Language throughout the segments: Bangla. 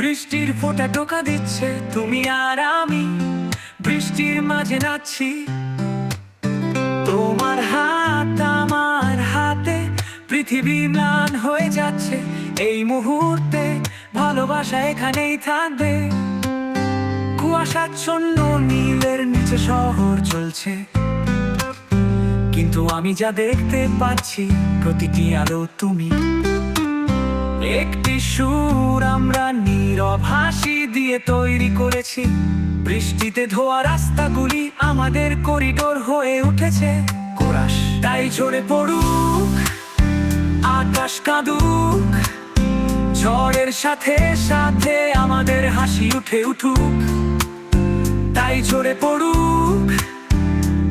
বৃষ্টির ফোঁটা টোকা দিচ্ছে, তুমি আর আমি বৃষ্টির মাঝে নাচছি। তোমার হাত আমার হাতে, পৃথিবী ম্লান হয়ে যাচ্ছে, এই মুহূর্তে ভালোবাসা এখানেই থাকবে। কুয়াশাচ্ছন্ন নীলের নিচে শহর চলছে। কিন্তু আমি যা দেখতে পাচ্ছি, প্রতিটি আলো তুমি একটি সুর আমরা নীরব হাসি দিয়ে তৈরি করেছি। বৃষ্টিতে ধোয়া রাস্তাগুলি আমাদের করিডোর হয়ে উঠেছে। কোরাস, তাই ঝরে পড়ুক, আকাশ কাঁদুক, ঝড়ের সাথে সাথে আমাদের হাসি উঠে উঠুক। তাই ঝরে পড়ুক,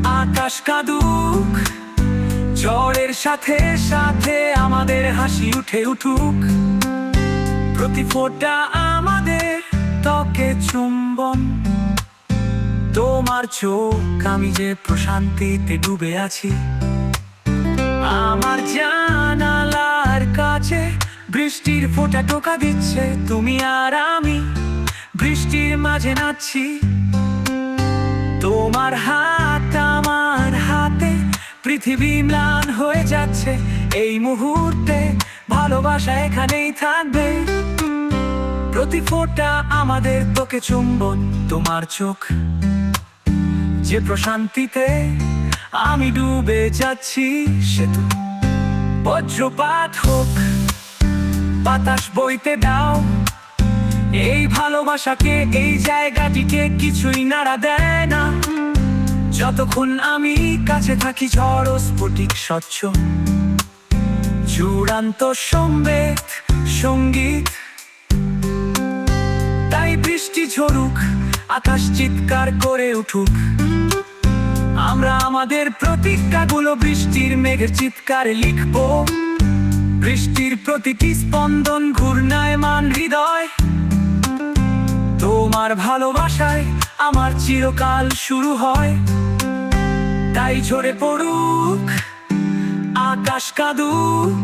আকাশ কাঁদুক ঝড়ের সাথে সাথে আমাদের হাসি উঠে উঠুক। প্রতি ফোঁটা আমাদের ত্বকে চুম্বন। তোমার চোখ, আমি যে প্রশান্তিতে ডুবে আছি। আমার জানালার কাছে বৃষ্টির ফোঁটা টোকা দিচ্ছে তুমি আর আমি। বৃষ্টির মাঝে নাচছি। তোমার হাত আমার পৃথিবী ম্লান হয়ে যাচ্ছে। এই মুহূর্তে ভালোবাসা এখানেই থাকবে। প্রতি ফোটা আমাদের তোকে চুম্বন তোমার চোখ। যে প্রশান্তিতে আমি ডুবে যাচ্ছি, সে তো বজ্রপাত হোক। বাতাস বইতে দাও। এই ভালোবাসাকে, এই জায়গাটিকে কিছুই নাড়া দেয় না। যতক্ষণ আমি কাছে থাকি ঝড় স্ফটিক স্বচ্ছ। চূড়ান্ত সম্বেদ সংগীত। তাই বৃষ্টি ঝরুক, আকাশ চিৎকার করে উঠুক। আমরা আমাদের প্রতিজ্ঞাগুলো বৃষ্টির মেঘের চিৎকারে লিখব। বৃষ্টির প্রতিটি স্পন্দন ঘূর্ণায়মান হৃদয়। তোমার ভালোবাসায় আমার চিরকাল শুরু হয়। তাই ঝরে পড়ুক, আকাশ কাঁদুক,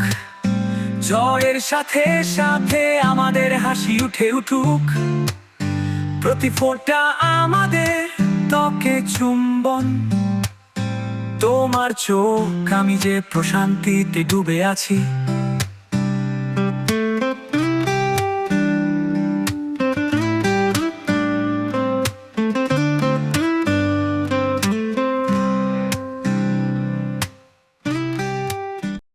জয়ের সাথে সাথে আমাদের হাসি উঠে উঠুক। প্রতি ফোঁটা আমাদের ত্বকে চুম্বন। তোমার চোখ, আমি যে প্রশান্তিতে ডুবে আছি